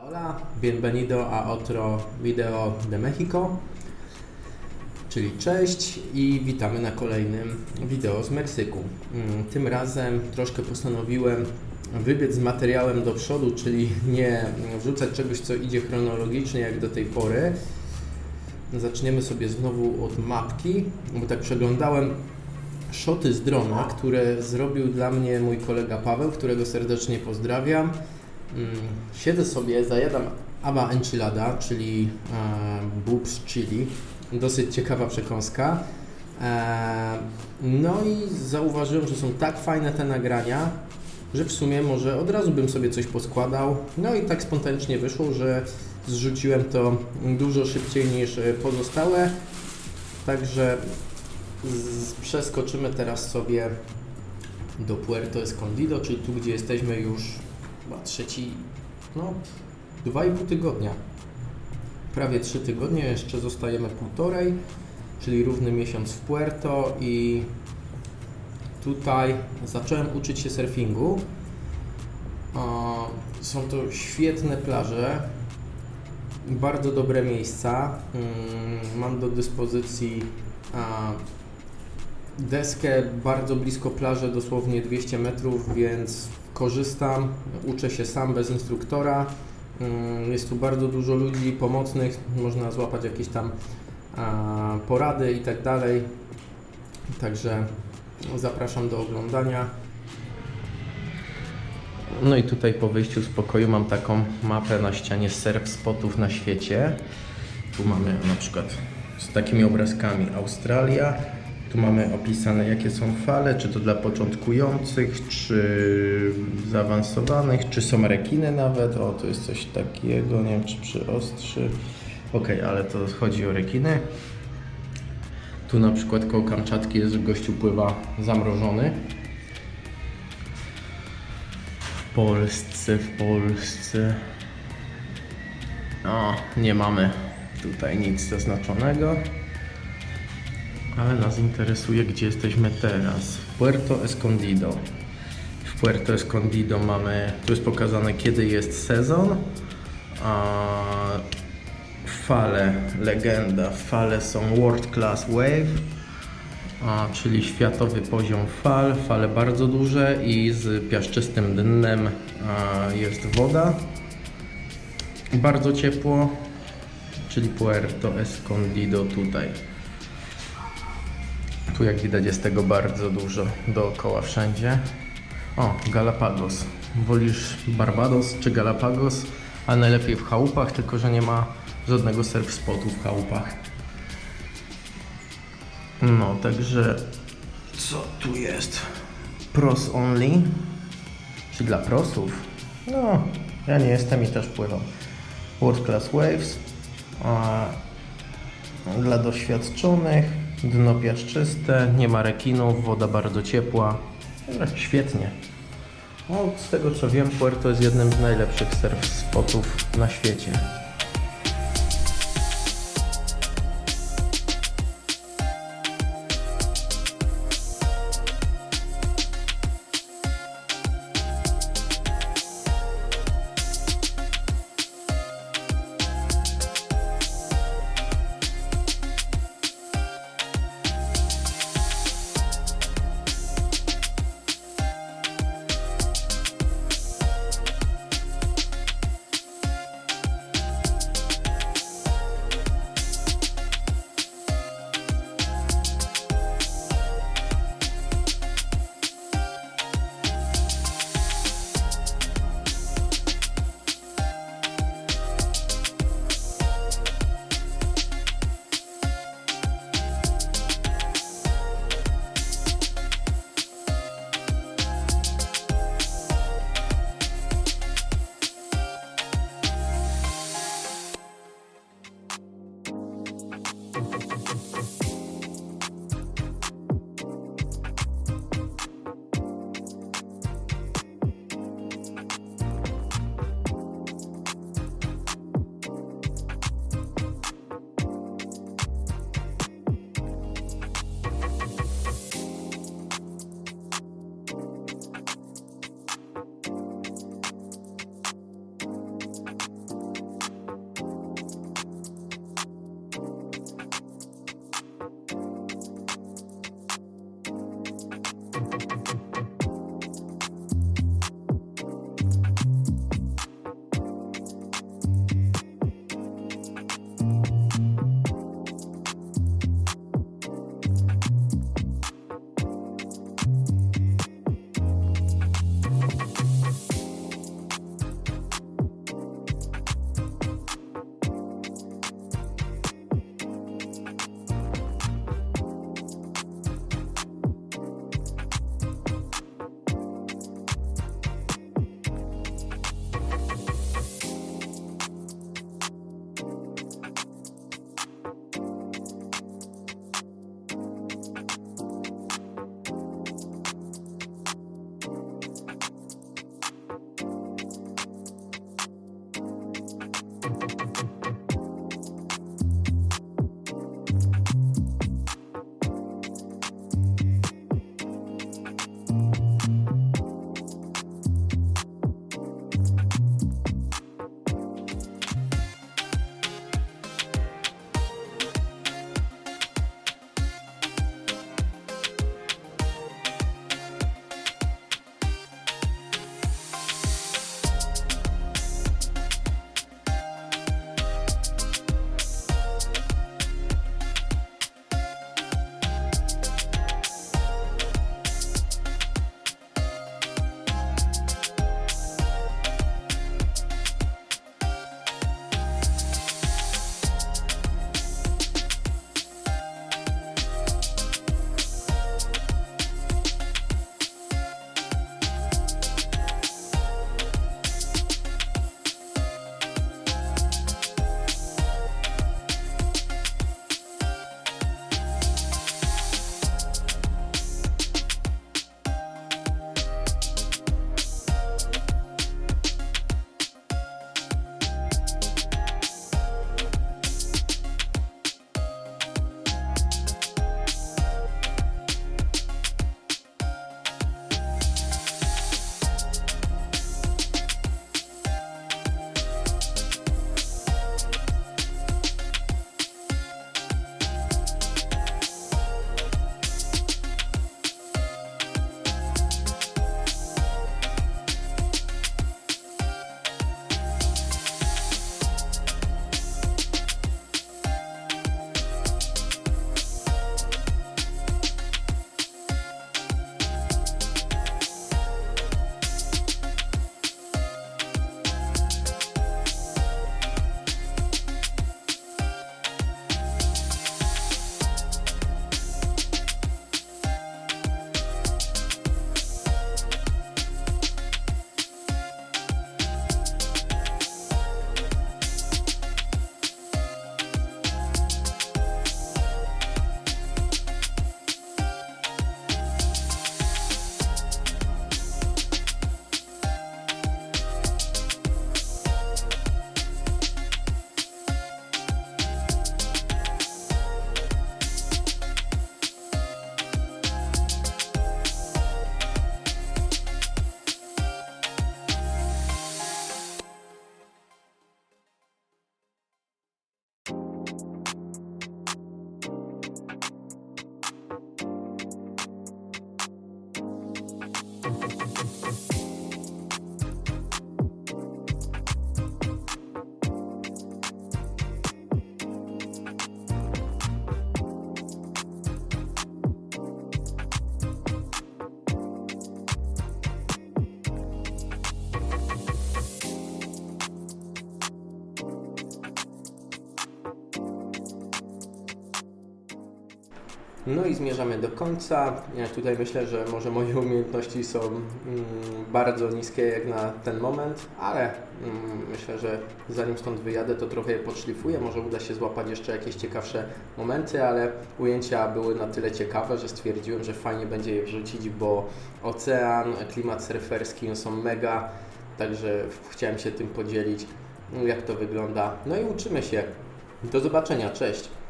Hola, bienvenido a otro video de Mexico, czyli cześć i witamy na kolejnym wideo z Meksyku. Mm, Tym razem troszkę postanowiłem wybiec z materiałem do przodu, czyli nie wrzucać czegoś, co idzie chronologicznie jak do tej pory. Zaczniemy sobie znowu od mapki, bo tak przeglądałem szoty z drona, które zrobił dla mnie mój kolega Paweł, którego serdecznie pozdrawiam. Mm, Siedzę sobie, zajadam aba enchilada, czyli e, chili. Dosyć ciekawa przekąska. E, no i zauważyłem, że są tak fajne te nagrania, że w sumie może od razu bym sobie coś poskładał. No i tak spontanicznie wyszło, że zrzuciłem to dużo szybciej niż pozostałe. Także z, przeskoczymy teraz sobie do Puerto Escondido, czyli tu, gdzie jesteśmy już chyba trzeci, no, dwa i pół tygodnia. Prawie trzy tygodnie, jeszcze zostajemy półtorej, czyli równy miesiąc w Puerto i tutaj zacząłem uczyć się surfingu. Są to świetne plaże, bardzo dobre miejsca. Mm, Mam do dyspozycji deskę bardzo blisko plaży, dosłownie 200 metrów, więc korzystam, uczę się sam bez instruktora. Mm, Jest tu bardzo dużo ludzi pomocnych, można złapać jakieś tam porady i tak dalej. Także zapraszam do oglądania. No i tutaj po wyjściu z pokoju mam taką mapę na ścianie surf spotów na świecie. Tu mamy na przykład z takimi obrazkami Australia. Tu mamy opisane jakie są fale, czy to dla początkujących, czy zaawansowanych, czy są rekiny nawet. O, to jest coś takiego, nie wiem czy przy ostrzy. Ok, ale to chodzi o rekiny. Tu na przykład koło Kamczatki jest, gościu pływa zamrożony. W Polsce, w Polsce. O, nie mamy tutaj nic zaznaczonego. Ale nas interesuje, gdzie jesteśmy teraz. Puerto Escondido. W Puerto Escondido mamy, tu jest pokazane kiedy jest sezon. A fale, legenda, fale są World Class Wave, a, czyli światowy poziom fal, fale bardzo duże i z piaszczystym dnem a, jest woda. Bardzo ciepło, czyli Puerto Escondido tutaj. Tu jak widać jest tego bardzo dużo dookoła wszędzie. O, Galapagos. Wolisz Barbados czy Galapagos? A najlepiej w chałupach, tylko że nie ma żadnego surf spotu w chałupach. No, także co tu jest? Pros only? Czy dla prosów? No, ja nie jestem i też pływam. World Class Waves. A dla doświadczonych, dno piaszczyste, nie ma rekinów, woda bardzo ciepła. Świetnie. No, z tego co wiem, Puerto jest jednym z najlepszych surf spotów na świecie. No i zmierzamy do końca. Ja tutaj myślę, że może moje umiejętności są mm, bardzo niskie jak na ten moment, ale mm, myślę, że zanim stąd wyjadę, to trochę je podszlifuję. Może uda się złapać jeszcze jakieś ciekawsze momenty, ale ujęcia były na tyle ciekawe, że stwierdziłem, że fajnie będzie je wrzucić, bo ocean, klimat surferski no są mega, także chciałem się tym podzielić, jak to wygląda. No i uczymy się. Do zobaczenia, cześć!